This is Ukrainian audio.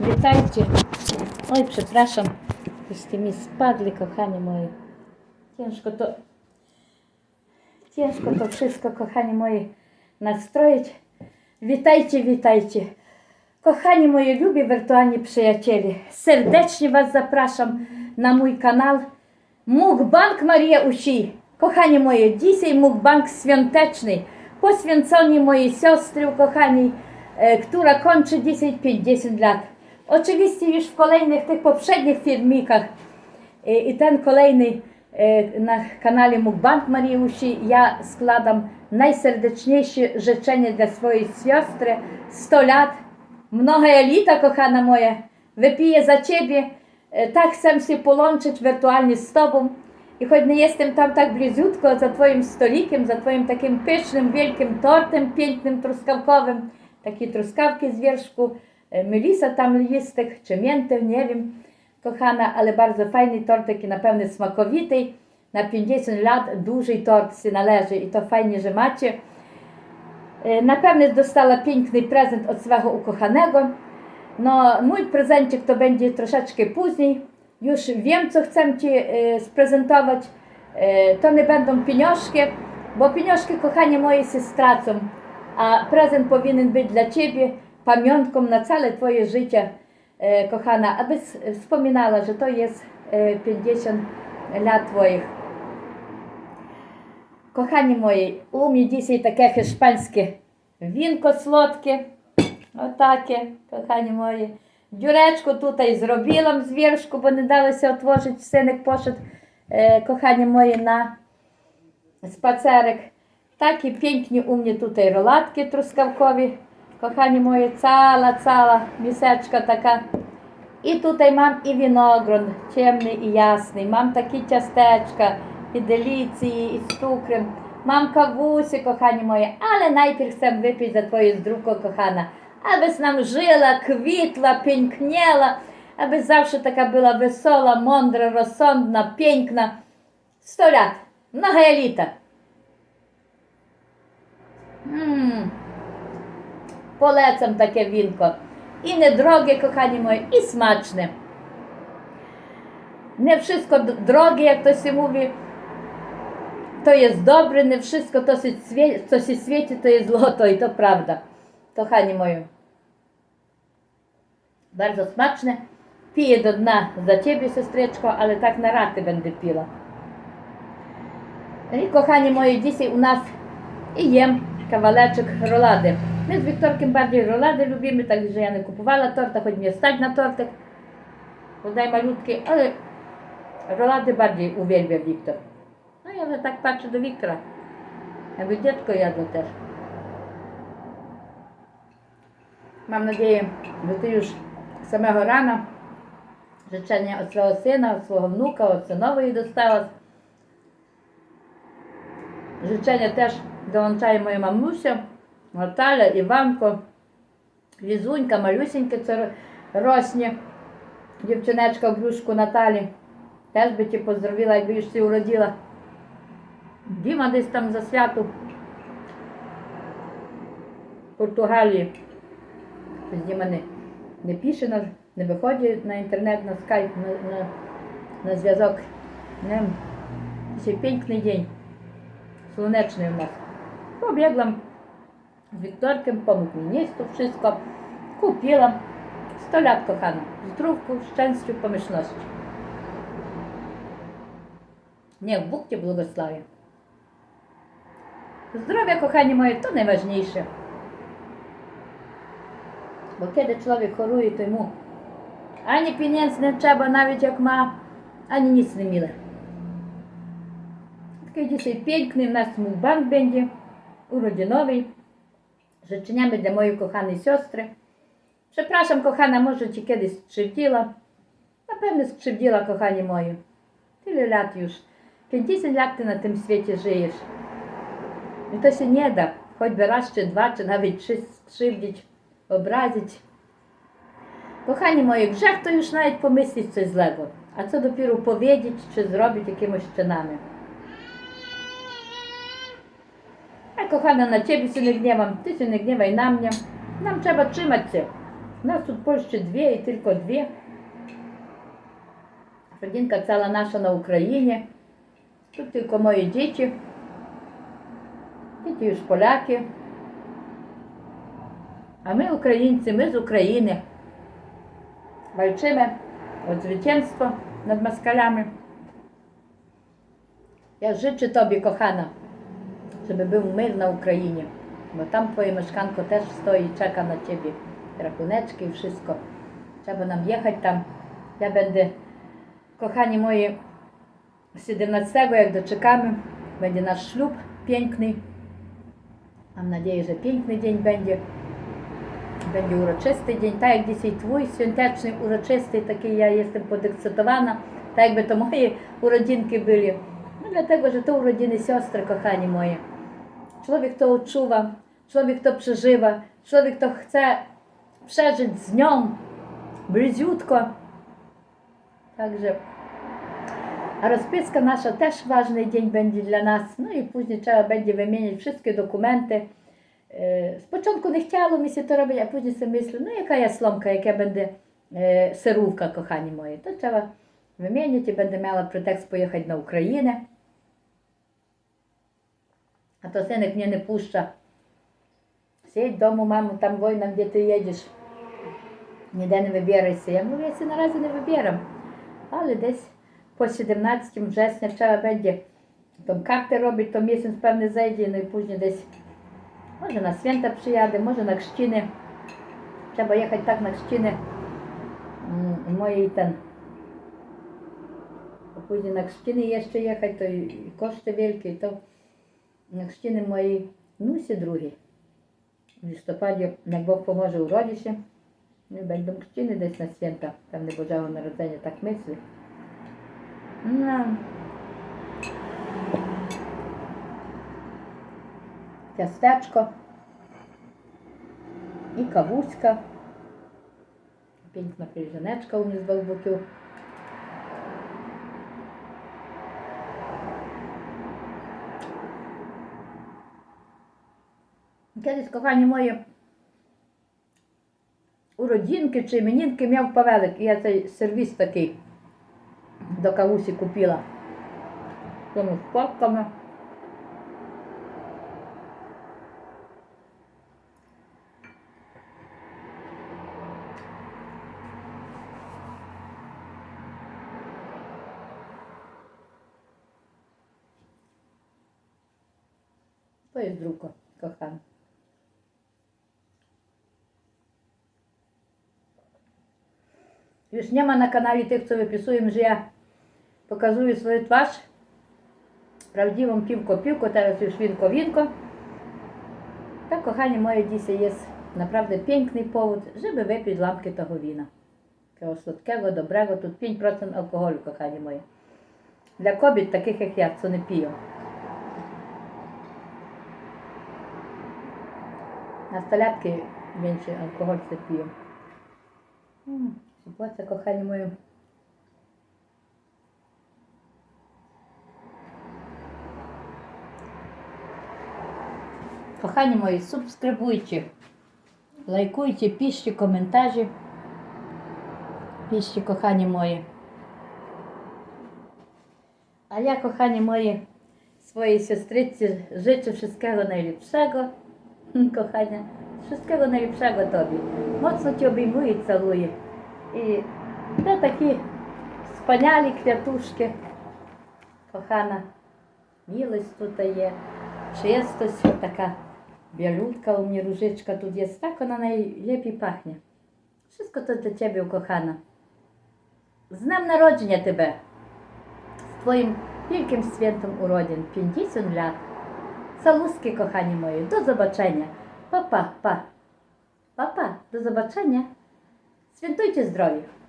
Witajcie. Oj, przepraszam. Byście mi spadli, kochanie moje. Ciężko to... Ciężko to wszystko, kochanie moje, nastroić. Witajcie, witajcie. Kochani moje lubię wirtualni przyjaciele, serdecznie Was zapraszam na mój kanał Mukbank Maria Usi. Kochani moje, dzisiaj Mukbank świąteczny, poświęcony mojej siostry ukochanej, e, która kończy dzisiaj 50 lat. Oczywiście już w kolejnych tych poprzednich filmikach e, i ten kolejny e, na kanale Mukbank Maria Usi ja składam najserdeczniejsze życzenie dla swojej siostry 100 lat Mnogie lita, kochana moja, wypiję za ciebie. E, tak chcę się połączyć wirtualnie z tobą. I choć nie jestem tam tak bliziutko za twoim stolikiem, za twoim takim pysznym, wielkim tortem pięknym, truskawkowym, takie truskawki z wierzchu, e, mylisa tam listek, czy mięty, nie wiem, kochana, ale bardzo fajny tortek i na pewno smakowity. Na 50 lat duży tort się należy i to fajnie, że macie. E, na pewno dostała piękny prezent od swego ukochanego. No, mój prezencik to będzie troszeczkę później. Już wiem, co chcę Ci e, sprezentować. E, to nie będą pieniążki, bo pieniążki, kochanie moje, się stracą. A prezent powinien być dla Ciebie pamiątką na całe Twoje życie, kochana, abyś wspominała, że to jest 50 lat Twoich. Кохані мої, у мені дійсно таке хішпанське вінко солодке. Отаке, кохані мої. Дюречку тут і зробила з віршку, бо не далося отворити синик пошит, е, кохані мої, на спацерик. Так і пінкні умні тут і ролатки трускавкові. Кохані мої, цала-цала місечка така. І тут і мам і віногрон, чимний і ясний. Мам такі частечка і діліться її із цукром. Мамка Вусі, кохані мої, але найперше сам випій за твою здруку, кохана, аби нам жила, квітла, пінкнела, аби завжди така була весела, мундра, розсонна, пінкна. Сто лет, многое літа. Полецям таке вінко. І недроге, кохані мої, і смачне. Не всичко дороге, як хтось і мовив, to jest dobre, nie wszystko, to się, świe, co się świeci, to jest złoto i to prawda. Kochani moi, bardzo smaczne. Piję do dna za Ciebie, siostrzeczko, ale tak na raty będę pila. I kochani moi, dzisiaj u nas i jem kawaleczek rolady. My z Wiktorkiem bardziej rolady lubimy, także ja nie kupowała torta, choć mnie stać na tortek. Podaj malutkie, ale rolady bardziej uwielbia Wiktor. Та ну, я вже так бачу до вікра. Я говорю, дітко до теж. Мам надію, що ти ж самого рана речення від свого сина, від свого внука, від синової досталась. Жичення теж долончає моя мамуся, Наталя, Іванко, лізунька, малюсінька це росні, дівчинечка в брюшку Наталі. Теж би ті типу, поздоровіла, якби її всі уродила. Діма десь там за свято в Португалії. Тоді мене не, пише, не виходить на інтернет, на скайп, на, на, на зв'язок. Ще пінькний день. Сонечний у нас. Побігла з Вікторком, помог місту, все, купила. Сто лет кохана. Здоровку, щастю, помішності. Не в бухті благослові. Zdrowie, kochanie moje, to najważniejsze. Bo kiedy człowiek choruje, to mu ani pieniędzy nie trzeba, nawet jak ma, ani nic nie mile. Taki dzisiaj piękny u nas mój bank będzie, urodzinowy. Życzeniami dla mojej kochanej siostry. Przepraszam, kochana, może Cię kiedyś skrzywdziła. Na pewno skrzywdziła, kochanie moje. Tyle lat już. 50 lat Ty na tym świecie żyjesz. І ну, то ще не да, хоч би раз чи два, чи навіть шивдіть, образить. Кохані мої, вже хто ж навіть помислить це злебо, а це допіру повідять чи зробить якимось чинами. А кохана на тебе не гнівам, ти се не гнівай на мене. Нам треба триматися. У нас тут в Польщі дві і тільки дві. Родинка ціла наша на Україні. Тут тільки мої діти. ті ж поляки. А ми українці, ми з України. Вальчиме от звичайство над москалями. Я życzę тобі, кохана, щоб був мир на Україні, бо там твоє мешканко теж стоїть, чека на тебе. Рахунечки і wszystko. Треба нам їхати там. Я będę, kochani moi, 17, jak doczekamy, będzie nasz ślub piękny. Mam nadzieję, że piękny dzień będzie. Będzie uroczysty dzień, tak jak dzisiaj twój świąteczny, uroczysty, taki ja jestem podekscytowana, tak jakby to moje urodzinki były. No dlatego, że to urodziny siostry, kochani moje. Człowiek to odczuwa, człowiek to przeżywa, człowiek to chce przeżyć z nią bliziutko. Także A rozpiska nasza też ważny dzień będzie dla nas. No i później trzeba będzie wymienić wszystkie dokumenty. Z początku nie chciało mi się to robić, a później sobie myślę, no jaka ja slomka, jak ja będę serówka, kochani moi. To trzeba wymienić i będę miała pretekst pojechać na Ukrainę. A to synek mnie nie puszcza. Siedź domu, mamo, tam wojna, gdzie ty jedziesz. Ніде не вибирайся. Я говорю, я це наразі не вибірам. Але десь по 17 вересня треба веді. Там карти робить, то місяць, певне, зайде, ну і пізні десь. Може на свята приїде, може на кщини. Треба їхати так на кщини моєї ну там. Пізні на кщини є ще їхати, то і кошти великі, то на кщини мої, ну всі другі. В листопаді, як Бог поможе у родичі, ми ну, будемо кщини десь на свята, там не божого народження, так мислю. Тястечко і кавуська. Пінкна пільженечка у них з балбуків. Кедись, кохані мої уродінки чи іменінки м'яв павелик, і я цей сервіс такий до Каусі купила цими шпатками. То є друга кохана. Już нема на каналі kanale tych, co wypisują, że показую свою тваж правдивим півко-півко та свінко-вінко. Та, кохані мої, дійсно є направді пінкний повод, щоб випити ламки того віна. Цього сладкого, доброго, тут 5% алкоголю, кохані мої. Для кобіт, таких як я, це не п'ю. На столятки менше алкоголь це п'ю. Сіплося, кохані мої. кохані мої, субскрибуйте, лайкуйте, пишіть коментарі. Пишіть, кохані мої. А я, кохані мої, swojej siostrzycy życzę wszystkiego najlepszego. Kochania, wszystkiego najlepszego Tobie. Mocno Cię obejmuję i całuję. I te takie wspaniali kwiatuszki. Kochana, miłość tutaj jest. Czy jest ktoś taka bielutka u mnie, różyczka tu jest, tak ona najlepiej pachnie. Wszystko to dla Ciebie, ukochana. Znam narodzinę Ciebie z Twoim wielkim świętem urodzin, 50 lat. Saluski, kochani moi, do zobaczenia. Papa, pa. Papa, pa. do zobaczenia. Świętujcie zdrowie.